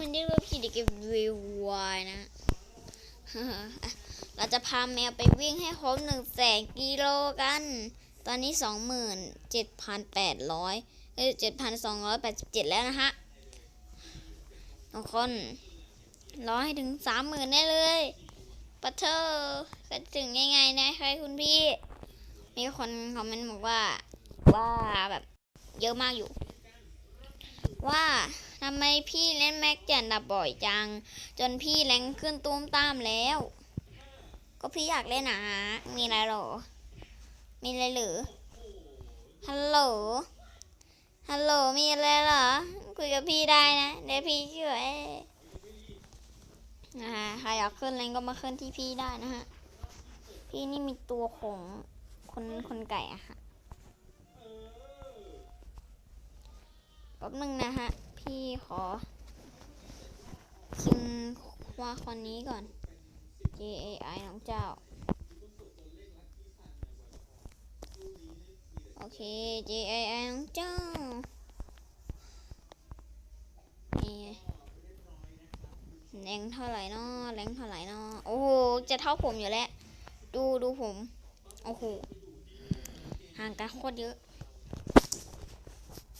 มันเรียกว่าพี่เด็กวิววายนะ เราจะพาแมวไปวิ่งให้ครบหนึ่งแสนกิโลกัน ตอนนี้สองหมื่นเจ็ดพันแปดร้อยเอ้ยเจ็ดพันสองร้อยแปดสิบเจ็ดแล้วนะฮะทุกคนรอให้ถึงสามหมื่นได้เลยปัทเทอร์จะถึงยังไงนะครคุณพี่ มีคนคอมเมนต์บอกว่าว่าแบบเยอะมากอยู่ ว่าทำไมพี่เล่นแม็กเจนดับบ่อยจัง จนพี่แรงขึ้นตูมตามแล้ว ก็พี่อยากเล่นนะมีอะไรหรอ มีอะไรหรือฮัลโหลฮัลโหลมีอะไรเหรอ คุยกับพี่ได้นะเดี๋ยวพี่ช่วยนะฮะใครอยากขึ้นแรงก็มาขึ้นที่พี่ได้นะฮะพี่นี่มีตัวของคนคนไก่อะค่ะ ป๊บนึงนะฮะ พี่ขอพิมพ์ว่าคนนี้ก่อน J A I น้องเจ้า โอเค J A I น้องเจ้านี่แรงเท่าไหร่เนาะแรงเท่าไหร่เนาะโอ้โห จะเท่าผมอยู่แล้ว ดูดูผม โอ้โห ห่างกันโคตรเยอะ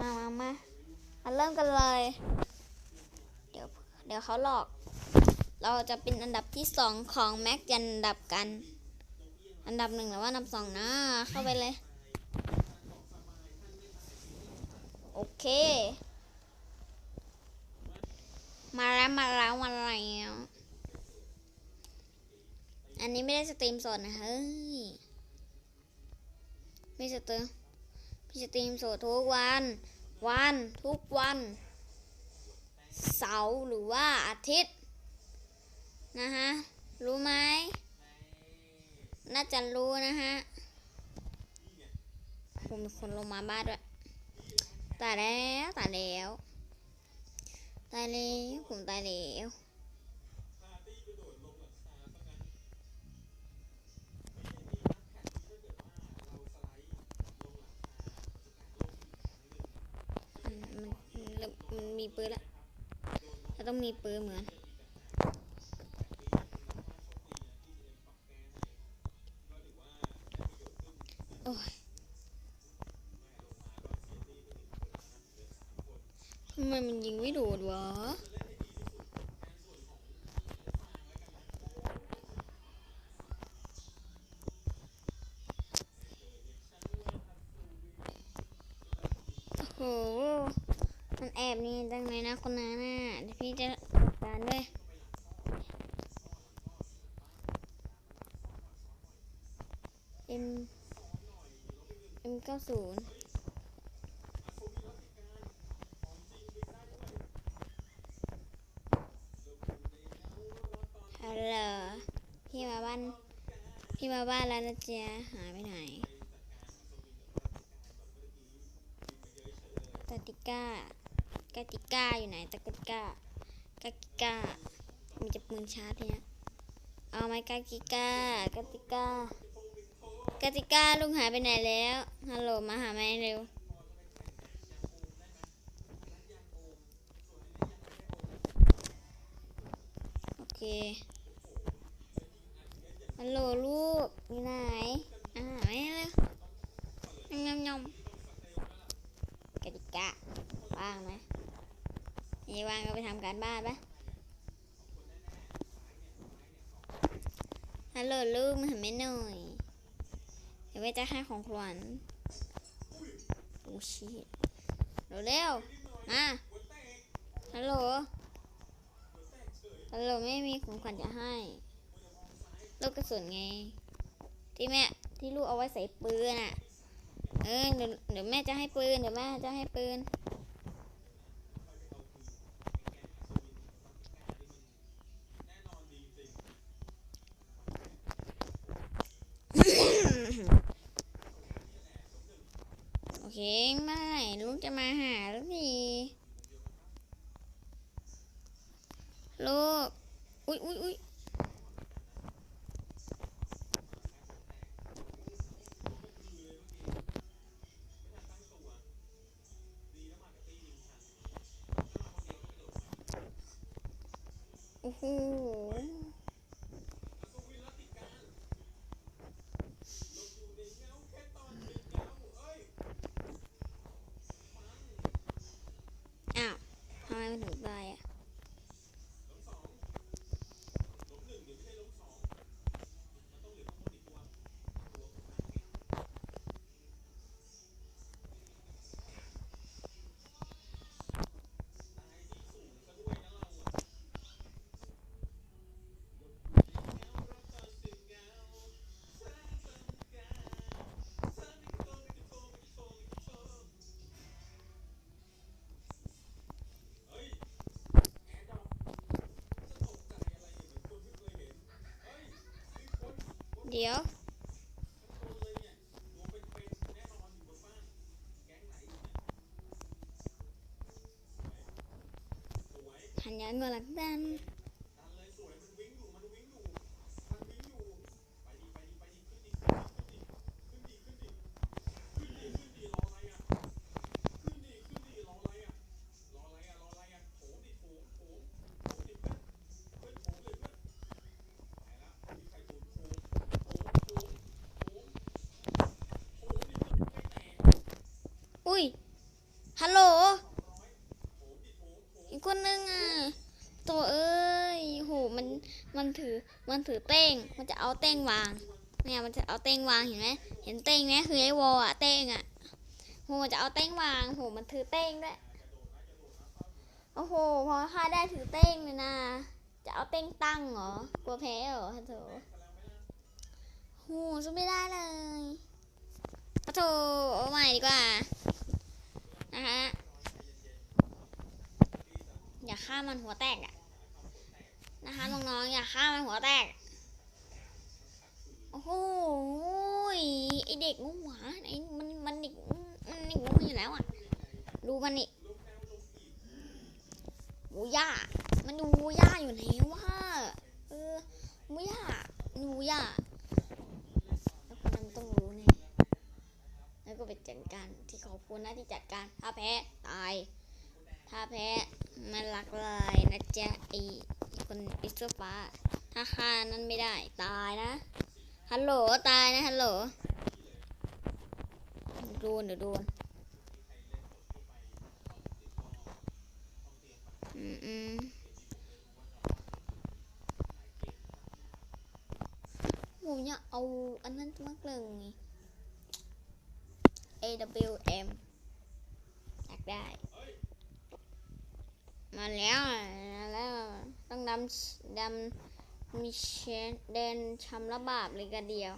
มามามา มาเริ่มกันเลย เดี๋ยวเดี๋ยวเขาหลอก เราจะเป็นอันดับที่สองของแม็กยันดับกัน อันดับหนึ่งหรือว่าอันดับสองนะ เข้าไปเลย โอเค มาแล้วมาแล้วมาแล้วอันนี้ไม่ได้สตรีมสดนะเฮ้ยไม่สตรีมพี่สตรีมสดทุกวัน วันทุกวัน เสาร์หรือว่าอาทิตย์ นะฮะ รู้ไหม น่าจะรู้นะฮะผมมีคนลงมาบ้านด้วยตายแล้วตายแล้วตายแล้วผมตายแล้ว มีปืนละเราต้องมีปืนเหมือน โอ้ยทำไมมันยิงไม่โดดวะ โอ้โห มัน แอบนี่จังเลยนะคนนั้นน่ะเดี๋ยวพี่จะจัดการด้วย M M เอ็มเก้าศูนย์ฮัลโหลพี่มาบ้าน พี่มาบ้านแล้วนะเจ๊หายไปไหนตติก้า กาติก้าอยู่ไหนตากติก้ากาติก้ามีจะปืนชาร์จเนี่ยเอาไหมกากิก้ากาติก้ากาติก้าลุงหายไปไหนแล้วฮัลโหลมาหาแม่เร็วโอเคฮัลโหลลูกอยู่ไหนอาหาแม่เร็วยำยำกาติก้าว่างไหม ไม่ว่างก็ไปทำการบ้านปะฮัลโหลลูกมาหาแม่หน่อย เดี๋ยวแม่จะให้ของขวัญโอ้ชิเร็วเร็วมาฮัลโหล ฮัลโหลไม่มีของขวัญจะให้ลูกกระสุนไง ที่แม่ที่ลูกเอาไว้ใส่ปืนอะ เออเดี๋ยวเดี๋ยวแม่จะให้ปืน เดี๋ยวแม่จะให้ปืน โอ เคเมื่อไหร่ลูกจะมาหาล้วสิลูก อุ๊ยอุ๊ยอุ๊ยโอ้โหอ้าวทำไมมันถึงตายอะ เดี๋ยวหันยันมาหลังดันอุ้ย ฮัลโหล อีกคนนึงอะ ตัวเอ้ยโห มัน มันถือมันถือเต้ง มันจะเอาเต้งวาง เนี่ยมันจะเอาเต้งวางเห็นไหมเห็นเต้งไหมคือไอ้วอลอะเต้งอะโหมันจะเอาเต้งวางโหมันถือเต้งด้วยโอ้โหพอข้าได้ถือเต้งเลยนะจะเอาเต้งตั้งเหรอกลัวแพ้เหรอฮัลโหลโหสู้ไม่ได้เลยฮัลโหลเอาใหม่ดีกว่านะฮะอย่าฆ่ามันหัวแตกอะ นะคะน้องๆอย่าฆ่ามันหัวแตก โอ้โหไอเด็กงูหวาไอมันมันเด็กมันเด็กงูอยู่แล้วอะ ดูมันนี่บูย่า มันดูย่าอยู่ไหนวะเออบูย่าดูย่า แล้วคนนั้นต้องรู้แน่แล้วก็ไปจัดการ ที่ขาพูดหน้าที่จัดการ ถ้าแพ้ ตาย ถ้าแพ้ มันรักลายนะจ๊ะไอ คนอเสื้อฟ้าถ้าฆ่านั้นไม่ได้ ตายนะ ฮัลโหล ตายนะ ฮัลโหล โดนเดี๋ยวโดนอืมอืมผมอยากเอาอันนั้นมากเลย AWM อยากได้ มาแล้วมาแล้วต้องดำดำมีเชนเดนชำระบาปเลยกันเดียว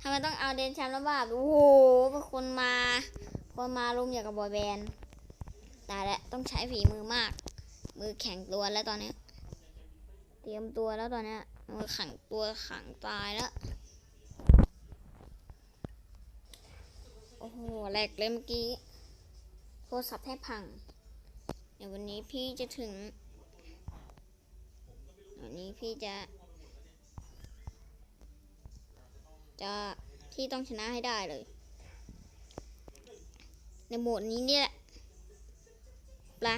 ทำไมต้องเอาเดนชำระบาปโอ้โหเป็นคนมาคนมารุมอย่างกับบอยแบนด์ตายแล้วต้องใช้ฝีมือมาก มือแข็งตัวแล้วตอนนี้ เตรียมตัวแล้วตอนนี้มือแข็งตัวขังตายแล้วโอ้โหแหลกเลยเมื่อกี้โทรศัพท์แทบพัง เดี๋ยววันนี้พี่จะถึงวันนี้พี่จะ จะที่ต้องชนะให้ได้เลย ในโหมดนี้เนี่ยแหละ ปลา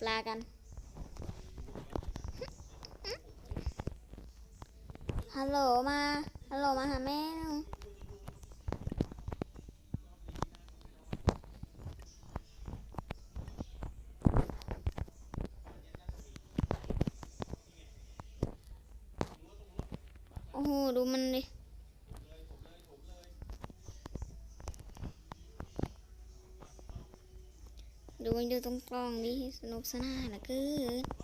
ปลากันฮัลโหลมาฮัลโหลมาหาแม่น่อ อ้โห ดูมันดิดูมันดูตรงกล้องดิสนุกสนานนะคือ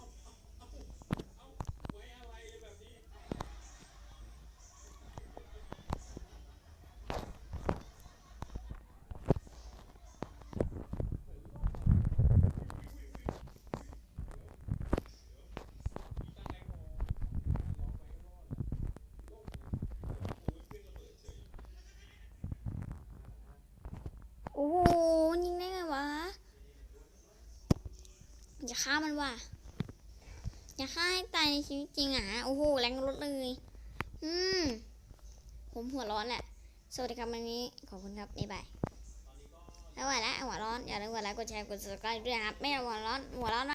โอ้โหนยิงได้ไงวะ อย่าฆ่ามันว่ะ อย่าฆ่าให้ตายในชีวิตจริงอะ โอ้โห แรงลดเลย อืม ผมหัวร้อนแหละ สวัสดีครับวันนี้ ขอบคุณครับ บ๊ายบายแล้วไหวแล้วหัวร้อน อย่าลืมกดไลค์กดแชร์ กด subscribe ด้วยนะครับ ไม่หัวร้อน หัวร้อน